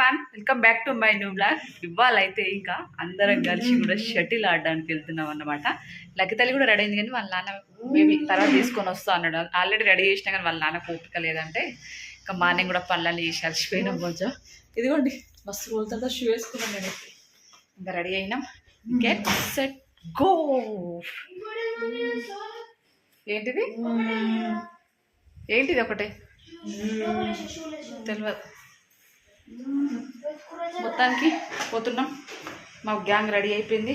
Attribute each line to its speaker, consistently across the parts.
Speaker 1: One welcome back to my new blog ఇవాళ అయితే ఇంకా అందరం కలిసి కూడా షటిల్ ఆడడానికి వెళ్తున్నాం అన్నమాట. లక్కితల్లి కూడా రెడీ అయింది కానీ వాళ్ళ నాన్న మేబీ తర్వాత తీసుకొని వస్తా అన్నాడు. ఆల్రెడీ రెడీ చేసినా కానీ వాళ్ళ నాన్న ఓపిక లేదంటే ఇంకా మార్నింగ్ కూడా పనులన్నీ చేసి అలసిపోయినాం కొంచెం. ఇదిగోండి బస్సు రోజుల తర్వాత షూ వేసుకున్నాం నేను ఇంకా రెడీ అయినాం. గెట్ సెట్ గో ఏంటిది? ఏంటిది ఒకటే? తెలియదు మొత్తానికి పోతున్నాం. మా గ్యాంగ్ రెడీ అయిపోయింది.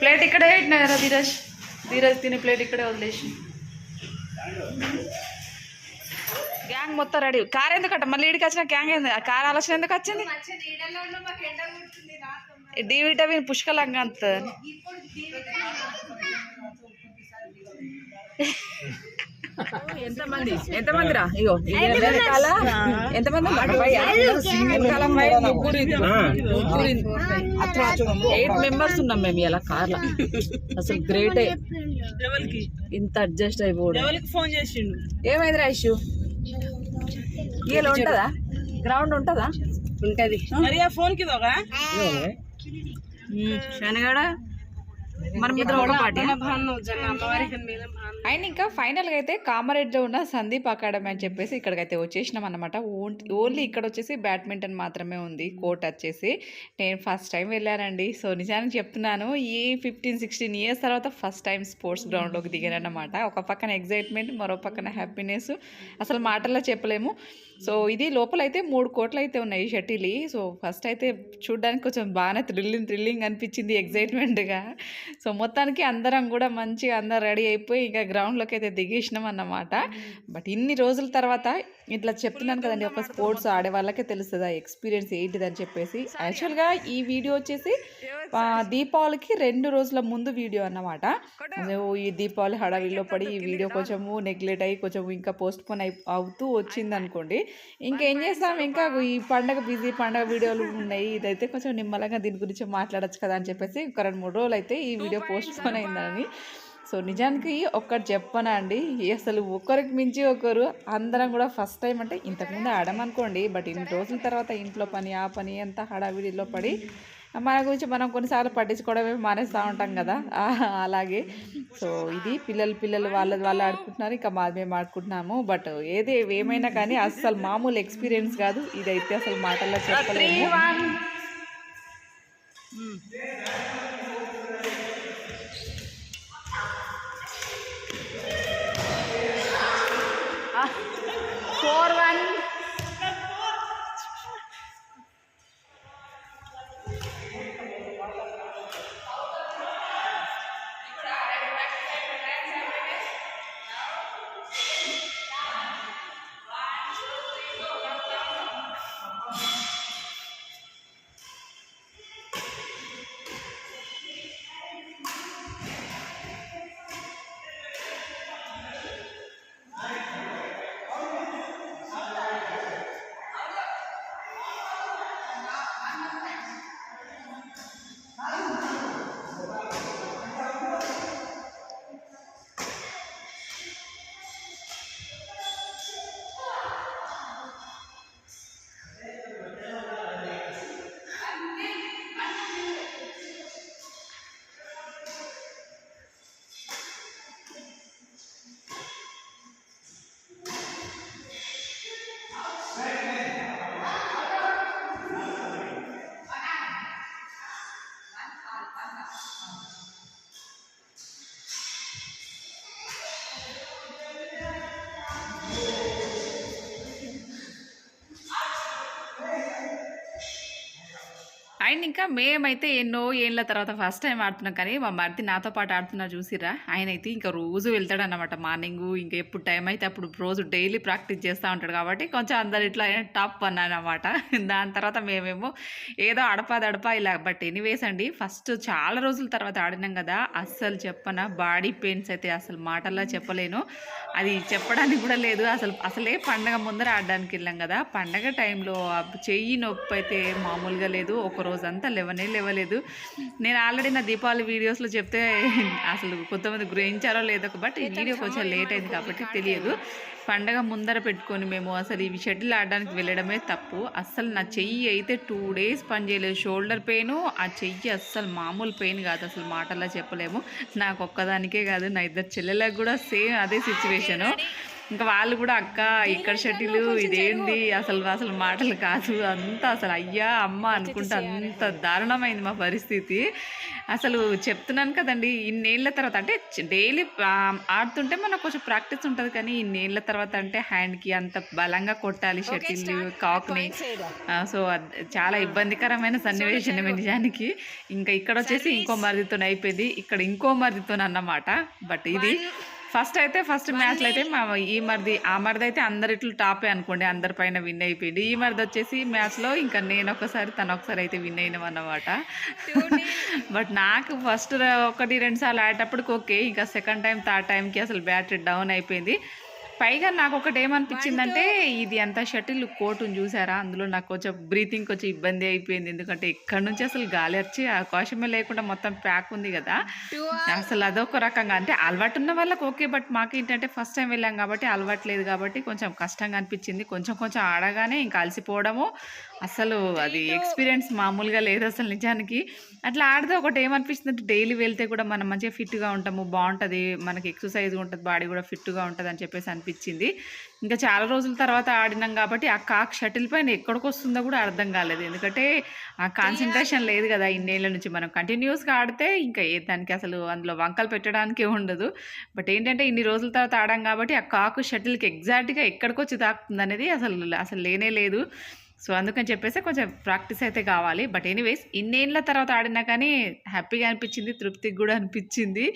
Speaker 1: ప్లేట్ ఇక్కడే పెట్టినారా ధీరజ్? ధీరజ్ తిని ప్లేట్ ఇక్కడే వదిలేసి. గ్యాంగ్ మొత్తం రెడీ. కార్ ఎందుకట మళ్ళీ ఇడికి వచ్చిన గ్యాంగ్ ఏంది? ఆ కార్ ఆలోచన ఎందుకు వచ్చింది? డి విటమిన్ పుష్కలంగా అంత. ఎంతమంది? ఎంతమంది? రా ఇగో వెనకాల ఎంతమంది వెనకాల అమ్మాయి ముగ్గురు ముగ్గురు ఎయిట్ మెంబర్స్ ఉన్నాం మేము ఇలా కార్లో. అసలు గ్రేటే ఇంత అడ్జస్ట్ అయిపోవడం
Speaker 2: ఫోన్ చేసిండు?
Speaker 1: ఏమైంది రైషు ఇలా ఉంటుందా? గ్రౌండ్ ఉంటుందా?
Speaker 2: ఉంటది. మరి ఆ ఫోన్కి
Speaker 1: శనగడ? మనం అండ్ ఇంకా ఫైనల్గా అయితే కామారెడ్డిలో ఉన్న సందీప్ అకాడమీ అని చెప్పేసి ఇక్కడికైతే వచ్చేసినాం అనమాట ఓన్లీ ఇక్కడ వచ్చేసి బ్యాడ్మింటన్ మాత్రమే ఉంది. కోర్ట్ వచ్చేసి నేను ఫస్ట్ టైం వెళ్ళానండి. సో నిజానికి చెప్తున్నాను ఈ ఫిఫ్టీన్ సిక్స్టీన్ ఇయర్స్ తర్వాత ఫస్ట్ టైం స్పోర్ట్స్ గ్రౌండ్లోకి దిగానన్నమాట. ఒక పక్కన ఎగ్జైట్మెంట్ మరో పక్కన హ్యాపీనెస్ అసలు మాటల్లో చెప్పలేము. సో ఇది లోపల అయితే మూడు కోట్లు అయితే ఉన్నాయి షటిల్. సో ఫస్ట్ అయితే చూడడానికి కొంచెం బాగానే థ్రిల్లింగ్ థ్రిల్లింగ్ అనిపించింది ఎగ్జైట్మెంట్గా సో మొత్తానికి అందరం కూడా మంచిగా అందరం రెడీ అయిపోయి ఇంకా గ్రౌండ్లోకి అయితే దిగేసినాం అన్నమాట బట్ ఇన్ని రోజుల తర్వాత ఇట్లా చెప్తున్నాను కదండి ఒక స్పోర్ట్స్ ఆడే వాళ్ళకే తెలుస్తుంది ఆ ఎక్స్పీరియన్స్ ఏంటిది అని చెప్పేసి. యాక్చువల్గా ఈ వీడియో వచ్చేసి దీపావళికి రెండు రోజుల ముందు వీడియో అన్నమాట. ఈ దీపావళి హడావిడిలో పడి ఈ వీడియో కొంచెము నెగ్లెక్ట్ అయ్యి కొంచెం ఇంకా పోస్ట్ పోన్ అయి అవుతూ వచ్చింది అనుకోండి. ఇంకేం చేస్తాం? ఇంకా ఈ పండగ బిజీ పండగ వీడియోలు ఉన్నాయి. ఇదైతే కొంచెం నిమ్మలంగా దీని గురించి మాట్లాడొచ్చు కదా అని చెప్పేసి ఒక రెండు మూడు రోజులు అయితే ఈ వీడియో పోస్ట్ పోన్ అయిందని. సో నిజానికి ఒక్కటి చెప్పనా అండి అసలు ఒకరికి మించి ఒకరు అందరం కూడా ఫస్ట్ టైం అంటే ఇంతకుముందు ఆడమనుకోండి బట్ ఇన్ని రోజుల తర్వాత ఇంట్లో పని ఆ పని అంతా హడావిడిలో పడి మన గురించి మనం కొన్నిసార్లు పట్టించుకోవడమే మానేస్తూ ఉంటాం కదా. అలాగే. సో ఇది పిల్లలు పిల్లలు వాళ్ళ వాళ్ళు ఆడుకుంటున్నారు ఇంకా మాది మేము ఆడుకుంటున్నాము. బట్ ఏది ఏమైనా కానీ అసలు మామూలు ఎక్స్పీరియన్స్ కాదు. ఇదైతే అసలు మాటల్లో చెప్పలేము. అండ్ ఇంకా మేమైతే ఎన్నో ఏళ్ళ తర్వాత ఫస్ట్ టైం ఆడుతున్నాం కానీ మా మరిది నాతో పాటు ఆడుతున్నా చూసిరా ఆయన అయితే ఇంకా రోజు వెళ్తాడు మార్నింగ్ ఇంకా ఎప్పుడు టైం అయితే అప్పుడు రోజు డైలీ ప్రాక్టీస్ చేస్తూ ఉంటాడు కాబట్టి కొంచెం అందరు ఇట్లా టాప్ అన్నమాట. దాని తర్వాత మేమేమో ఏదో అడపా దడపా ఇలా బట్ ఎనీవేస్ అండి ఫస్ట్ చాలా రోజుల తర్వాత ఆడినాం కదా అస్సలు చెప్పన బాడీ పెయిన్స్ అయితే అసలు మాటల్లో చెప్పలేను. అది చెప్పడానికి కూడా లేదు అసలు అసలే పండగ ముందర ఆడడానికి వెళ్ళాం కదా. పండగ టైంలో చెయ్యి నొప్పి అయితే మామూలుగా లేదు ఒక రోజంతా లేవనే లేవలేదు. నేను ఆల్రెడీ నా దీపావళి వీడియోస్లో చెప్తే అసలు కొంతమంది గ్రహించారో లేదో బట్ ఈ వీడియో కొంచెం లేట్ అయింది కాబట్టి తెలియదు. పండగ ముందర పెట్టుకొని మేము అసలు ఇవి షటిల్ ఆడడానికి వెళ్ళడమే తప్పు. అస్సలు నా చెయ్యి అయితే టూ డేస్ పని చేయలేదు. షోల్డర్ పెయిన్ ఆ చెయ్యి అస్సలు మామూలు పెయిన్ కాదు అసలు మాటల్లో చెప్పలేము. నాకు ఒక్కదానికే కాదు నా ఇద్దరు చెల్లెలకు కూడా సేమ్ అదే సిచ్యువేషను. ఇంకా వాళ్ళు కూడా అక్క ఇక్కడ షటిల్ ఇదేంటి? అసలు అసలు మాటలు కాదు. అంతా అసలు అయ్యా అమ్మ అనుకుంటే అంత దారుణమైంది మా పరిస్థితి. అసలు చెప్తున్నాను కదండి ఇన్నేళ్ళ తర్వాత అంటే డైలీ ఆడుతుంటే మనకు కొంచెం ప్రాక్టీస్ ఉంటుంది కానీ ఇన్నేళ్ళ తర్వాత అంటే హ్యాండ్కి అంత బలంగా కొట్టాలి షటిల్ కాక్ని. సో చాలా ఇబ్బందికరమైన సన్నివేశం నిజానికి. ఇంకా ఇక్కడ వచ్చేసి ఇంకో మరిదితో అయిపోయింది ఇక్కడ ఇంకో మరిదితో అన్నమాట. బట్ ఇది ఫస్ట్ అయితే ఫస్ట్ మ్యాచ్లో అయితే మా ఈ మరిది ఆ మరిది అయితే అందరిట్లు టాపే అనుకోండి అందరి పైన విన్ అయిపోయింది ఈ మరిది వచ్చేసి మ్యాచ్లో ఇంకా నేను ఒకసారి తను ఒకసారి అయితే విన్ అయినాం అన్నమాట. బట్ నాకు ఫస్ట్ ఒకటి రెండు సార్లు ఆడేటప్పటికి ఓకే ఇంకా సెకండ్ టైం థర్డ్ టైంకి అసలు బ్యాటరీ డౌన్ అయిపోయింది. పైగా నాకు ఒకటి ఏమనిపించిందంటే ఇది అంత షటిల్ కోటును చూసారా? అందులో నాకు కొంచెం బ్రీతింగ్ కొంచెం ఇబ్బంది అయిపోయింది. ఎందుకంటే ఇక్కడ నుంచి అసలు గాలి వచ్చి అవకాశమే లేకుండా మొత్తం ప్యాక్ ఉంది కదా. అసలు అదొక రకంగా అంటే అలవాటు ఉన్న వాళ్ళకి ఓకే బట్ మాకు ఏంటంటే ఫస్ట్ టైం వెళ్ళాం కాబట్టి అలవాటు లేదు కాబట్టి కొంచెం కష్టంగా అనిపించింది. కొంచెం కొంచెం ఆడగానే ఇంకా అలసిపోవడము అసలు అది ఎక్స్పీరియన్స్ మామూలుగా లేదు అసలు నిజానికి. అట్లా ఆడితే ఒకటి ఏమనిపిస్తుంది అంటే డైలీ వెళ్తే కూడా మనం మంచిగా ఫిట్గా ఉంటాము బాగుంటుంది మనకి ఎక్సర్సైజ్ ఉంటుంది బాడీ కూడా ఫిట్గా ఉంటుంది అని చెప్పేసి అనిపించింది. ఇంకా చాలా రోజుల తర్వాత ఆడినాం కాబట్టి ఆ కాక్ షటిల్ పైన ఎక్కడికి వస్తుందో కూడా అర్థం కాలేదు. ఎందుకంటే ఆ కాన్సన్ట్రేషన్ లేదు కదా ఇన్నేళ్ళ నుంచి. మనం కంటిన్యూస్గా ఆడితే ఇంకా ఏ దానికి అసలు అందులో వంకలు పెట్టడానికే ఉండదు. బట్ ఏంటంటే ఇన్ని రోజుల తర్వాత ఆడాం కాబట్టి ఆ కాకు షటిల్కి ఎగ్జాక్ట్గా ఎక్కడికి వచ్చి తాకుతుంది అనేది అసలు అసలు లేనే లేదు. సో అందుకని చెప్పేసి కొంచెం ప్రాక్టీస్ అయితే కావాలి. బట్ ఎనీవేస్ ఇన్నేళ్ళ తర్వాత ఆడినా కానీ హ్యాపీగా అనిపించింది తృప్తికి కూడా అనిపించింది.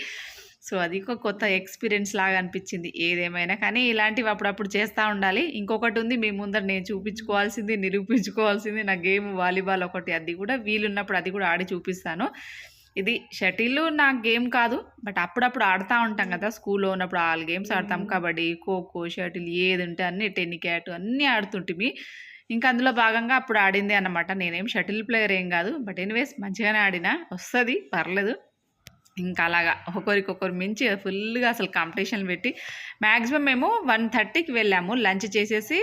Speaker 1: సో అది ఒక కొత్త ఎక్స్పీరియన్స్ లాగా అనిపించింది. ఏదేమైనా కానీ ఇలాంటివి అప్పుడప్పుడు చేస్తూ ఉండాలి. ఇంకొకటి ఉంది మీ ముందర నేను చూపించుకోవాల్సింది నిరూపించుకోవాల్సింది నా గేమ్ వాలీబాల్ ఒకటి అది కూడా వీలున్నప్పుడు అది కూడా ఆడి చూపిస్తాను. ఇది షటిల్ నా గేమ్ కాదు బట్ అప్పుడప్పుడు ఆడుతూ ఉంటాం కదా స్కూల్లో ఉన్నప్పుడు ఆల్ గేమ్స్ ఆడతాం. కబడ్డీ ఖోఖో షటిల్ ఏది ఉంటే అన్ని టెన్నిక్యాట్ అన్నీ ఆడుతుంటిమి. ఇంకా అందులో భాగంగా అప్పుడు ఆడింది అన్నమాట. నేనేం షటిల్ ప్లేయర్ ఏం కాదు. బట్ ఎనీవేస్ మంచిగానే ఆడినా. వస్తుంది పర్లేదు. ఇంకా అలాగా ఒకరికొకరు మించి ఫుల్గా అసలు కాంపిటీషన్ పెట్టి మ్యాక్సిమం మేము వన్ థర్టీకి వెళ్ళాము. లంచ్ చేసేసి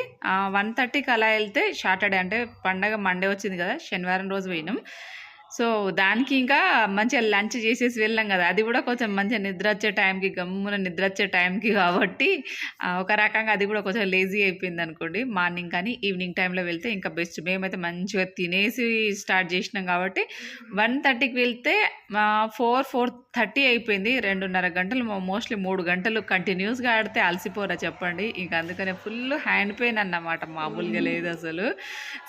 Speaker 1: వన్ థర్టీకి అలా వెళ్తే సాటర్డే అంటే పండగ మండే వచ్చింది కదా శనివారం రోజు పోయినాం. సో దానికి ఇంకా మంచిగా లంచ్ చేసేసి వెళ్ళాం కదా. అది కూడా కొంచెం మంచిగా నిద్ర వచ్చే టైంకి గమ్మున నిద్ర వచ్చే టైంకి కాబట్టి ఒక రకంగా అది కూడా కొంచెం లేజీ అయిపోయింది అనుకోండి. మార్నింగ్ కానీ ఈవినింగ్ టైంలో వెళ్తే ఇంకా బెస్ట్ మేమైతే మంచిగా తినేసి స్టార్ట్ చేసినాం కాబట్టి వన్ థర్టీకి వెళ్తే ఫోర్ ఫోర్ థర్టీ అయిపోయింది. రెండున్నర గంటలు మోస్ట్లీ మూడు గంటలు కంటిన్యూస్గా ఆడితే అలసిపోరా చెప్పండి. ఇంకా అందుకనే ఫుల్ హ్యాండ్ పెయిన్ అన్నమాట. మామూలుగా లేదు అసలు.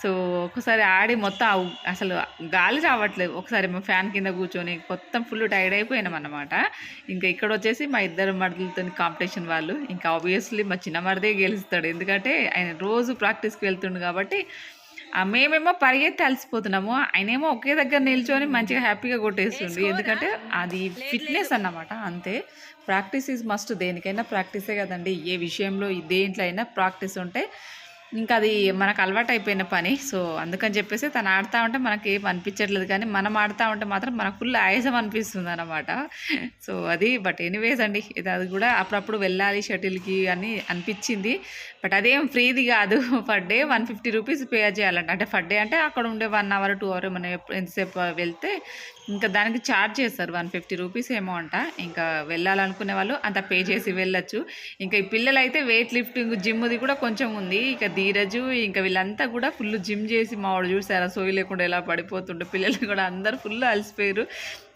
Speaker 1: సో ఒకసారి ఆడి మొత్తం అసలు గాలి రావట్లేదు. ఒకసారి మా ఫ్యాన్ కింద కూర్చొని మొత్తం ఫుల్ టైర్డ్ అయిపోయినాం అనమాట ఇంకా ఇక్కడ వచ్చేసి మా ఇద్దరు మరుదులతో కాంపిటీషన్ వాళ్ళు. ఇంకా ఆబ్వియస్లీ మా చిన్న మరిదే గెలుస్తాడు. ఎందుకంటే ఆయన రోజు ప్రాక్టీస్కి వెళ్తుండు కాబట్టి మేమేమో పరిగెత్తి అలసిపోతున్నాము. ఆయనేమో ఒకే దగ్గర నిల్చొని మంచిగా హ్యాపీగా కొట్టేస్తుంది ఎందుకంటే అది ఫిట్నెస్ అన్నమాట. అంతే. Practice is must. దేనికైనా ప్రాక్టీసే కదండి. ఏ విషయంలో దేంట్లో అయినా ప్రాక్టీస్ ఉంటే ఇంకా అది మనకు అలవాటు అయిపోయిన పని. సో అందుకని చెప్పేసి తను ఆడుతూ ఉంటే మనకి ఏం అనిపించట్లేదు కానీ మనం ఆడుతూ ఉంటే మాత్రం మనకు ఫుల్ ఆయాసం అనిపిస్తుంది అనమాట సో అది. బట్ ఎనీవేస్ అండి ఇది అది కూడా అప్పుడప్పుడు వెళ్ళాలి షటిల్కి అని అనిపించింది బట్ అదేం ఫ్రీది కాదు. Per day one fifty rupees pay చేయాలంట. అంటే పర్ డే అంటే అక్కడ ఉండే వన్ అవర్ టూ అవర్ మనం ఎంతసేపు వెళ్తే ఇంకా దానికి ఛార్జ్ చేస్తారు. వన్ ఫిఫ్టీ రూపీస్ ఏమో అంట. ఇంకా వెళ్ళాలనుకునే వాళ్ళు అంత పే చేసి వెళ్ళొచ్చు. ఇంకా ఈ పిల్లలు అయితే వెయిట్ లిఫ్టింగ్ జిమ్ది కూడా కొంచెం ఉంది. ఇక ధీరజు ఇంకా వీళ్ళంతా కూడా ఫుల్ జిమ్ చేసి మా వాడు చూసారా? సోయి లేకుండా ఎలా పడిపోతుండే? పిల్లలు కూడా అందరు ఫుల్ అలసిపోయారు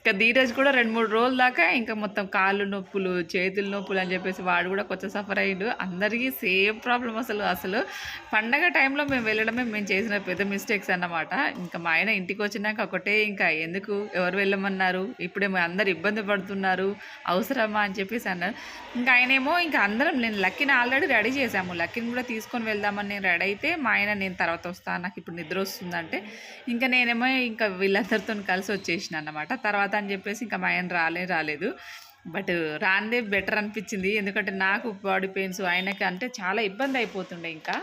Speaker 1: ఇంకా ధీరజ్ కూడా రెండు మూడు రోజుల దాకా ఇంకా మొత్తం కాళ్ళు నొప్పులు చేతులు నొప్పులు అని చెప్పేసి వాడు కూడా కొంచెం సఫర్ అయ్యిండు. అందరికీ సేమ్ ప్రాబ్లం అసలు అసలు పండగ టైంలో మేము వెళ్ళడమే మేము చేసిన పెద్ద మిస్టేక్స్ అన్నమాట. ఇంకా మా ఆయన ఇంటికి వచ్చినాక ఒకటే ఇంకా ఎందుకు ఎవరు వెళ్ళమన్నారు? ఇప్పుడేమో అందరు ఇబ్బంది పడుతున్నారు అవసరమా అని చెప్పేసి అన్నారు. ఇంకా ఆయనేమో ఇంకా అందరం నేను లక్కీని ఆల్రెడీ రెడీ చేశాము. లక్కీని కూడా తీసుకొని వెళ్దామని నేను రెడీ అయితే మా ఆయన నేను తర్వాత వస్తాను నాకు ఇప్పుడు నిద్ర వస్తుందంటే ఇంకా నేనేమో ఇంకా వీళ్ళందరితో కలిసి వచ్చేసిన అన్నమాట. తర్వాత అని చెప్పేసి ఇంకా మా ఆయన రాలే రాలేదు. బట్ రాందే బెటర్ అనిపించింది. ఎందుకంటే నాకు బాడీ పెయిన్స్ ఆయనకి అంటే చాలా ఇబ్బంది అయిపోతుండే ఇంకా.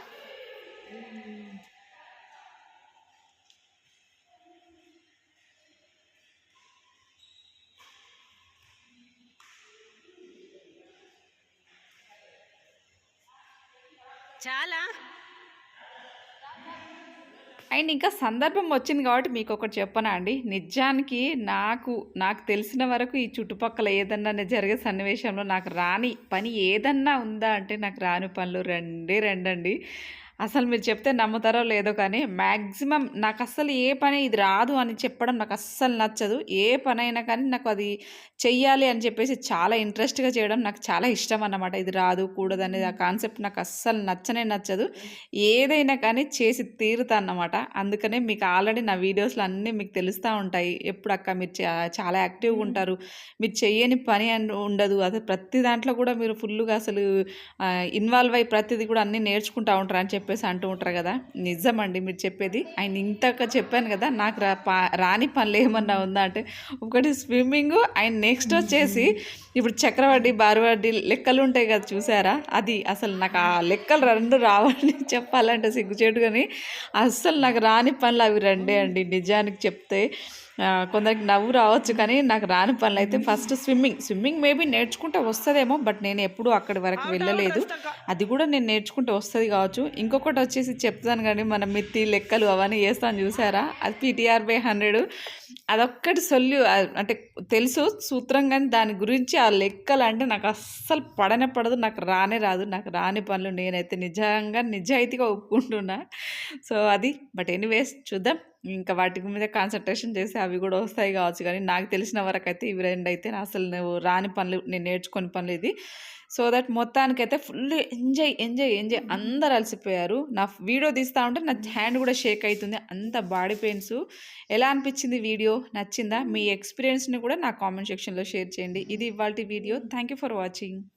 Speaker 1: అండ్ ఇంకా సందర్భం వచ్చింది కాబట్టి మీకు ఒకటి చెప్పనా అండి? నిజానికి నాకు నాకు తెలిసిన వరకు ఈ చుట్టుపక్కల ఏదన్నా జరిగే సన్నివేశంలో నాకు రాని పని ఏదన్నా ఉందా అంటే నాకు రాని పనులు రెండే రెండండి. అసలు మీరు చెప్తే నమ్ముతారో లేదో కానీ మ్యాక్సిమం నాకు అస్సలు ఏ పని ఇది రాదు అని చెప్పడం నాకు అస్సలు నచ్చదు. ఏ పని అయినా కానీ నాకు అది చెయ్యాలి అని చెప్పేసి చాలా ఇంట్రెస్ట్గా చేయడం నాకు చాలా ఇష్టం అన్నమాట. ఇది రాదు కూడదు అనేది ఆ కాన్సెప్ట్ నాకు అస్సలు నచ్చనే నచ్చదు. ఏదైనా కానీ చేసి తీరుతా అన్నమాట. అందుకనే మీకు ఆల్రెడీ నా వీడియోస్లో అన్నీ మీకు తెలుస్తూ ఉంటాయి. ఎప్పుడు అక్క మీరు చా- చాలా యాక్టివ్గా ఉంటారు. మీరు చెయ్యని పని అని ఉండదు. అదే ప్రతి దాంట్లో కూడా మీరు ఫుల్గా అసలు ఇన్వాల్వ్ అయ్యి ప్రతిదీ కూడా అన్నీ నేర్చుకుంటూ ఉంటారు అని చెప్పేసి అంటూ ఉంటారు కదా. నిజమండి మీరు చెప్పేది. ఆయన ఇంతక చెప్పాను కదా నాకు రా పా- రాని పనులు ఏమన్నా ఉందా అంటే ఒకటి స్విమ్మింగ్ ఆయన నెక్స్ట్ వచ్చేసి ఇప్పుడు చక్రవడ్డీ బారువడ్డీ లెక్కలు ఉంటాయి కదా చూసారా? అది అసలు నాకు ఆ లెక్కలు రెండు రావని చెప్పాలంటే సిగ్గుచేటు కానీ అస్సలు నాకు రాని పనులు అవి రెండే అండి నిజానికి చెప్తే. కొందరికి నవ్వు రావచ్చు కానీ నాకు రాని పనులు అయితే ఫస్ట్ స్విమ్మింగ్ స్విమ్మింగ్ మేబీ నేర్చుకుంటే వస్తుందేమో బట్ నేను ఎప్పుడూ అక్కడి వరకు వెళ్ళలేదు. అది కూడా నేను నేర్చుకుంటే వస్తుంది కావచ్చు. ఇంకొకటి వచ్చేసి చెప్తాను కానీ మన మిత్తి లెక్కలు అవన్నీ చేస్తాను చూసారా? అది పీటీఆర్ బై హండ్రెడ్ అదొక్కటి సొల్యూ అంటే తెలుసు సూత్రం కానీ దాని గురించి ఆ లెక్కలు అంటే నాకు అస్సలు పడనే పడదు నాకు రానే రాదు నాకు రాని పనులు నేనైతే నిజంగా నిజాయితీగా ఒప్పుకుంటున్నా. సో అది. బట్ ఎనీవేస్ చూద్దాం. ఇంకా వాటి మీద కాన్సన్ట్రేషన్ చేసి అవి కూడా వస్తాయి కావచ్చు. కానీ నాకు తెలిసిన వరకు అయితే ఇవి రెండు అయితే నా అసలు నువ్వు రాని పనులు నేను నేర్చుకొని పనులు ఇది. సో దట్ మొత్తానికైతే ఫుల్ ఎంజాయ్ ఎంజాయ్ ఎంజాయ్ అందరు అలసిపోయారు. నా వీడియో తీస్తూ ఉంటే నా హ్యాండ్ కూడా షేక్ అవుతుంది. అంత బాడీ పెయిన్స్ ఎలా అనిపించింది వీడియో నచ్చిందా? మీ ఎక్స్పీరియన్స్ని కూడా నా కామెంట్ సెక్షన్లో షేర్ చేయండి. ఇది ఇవాళ video thank you for watching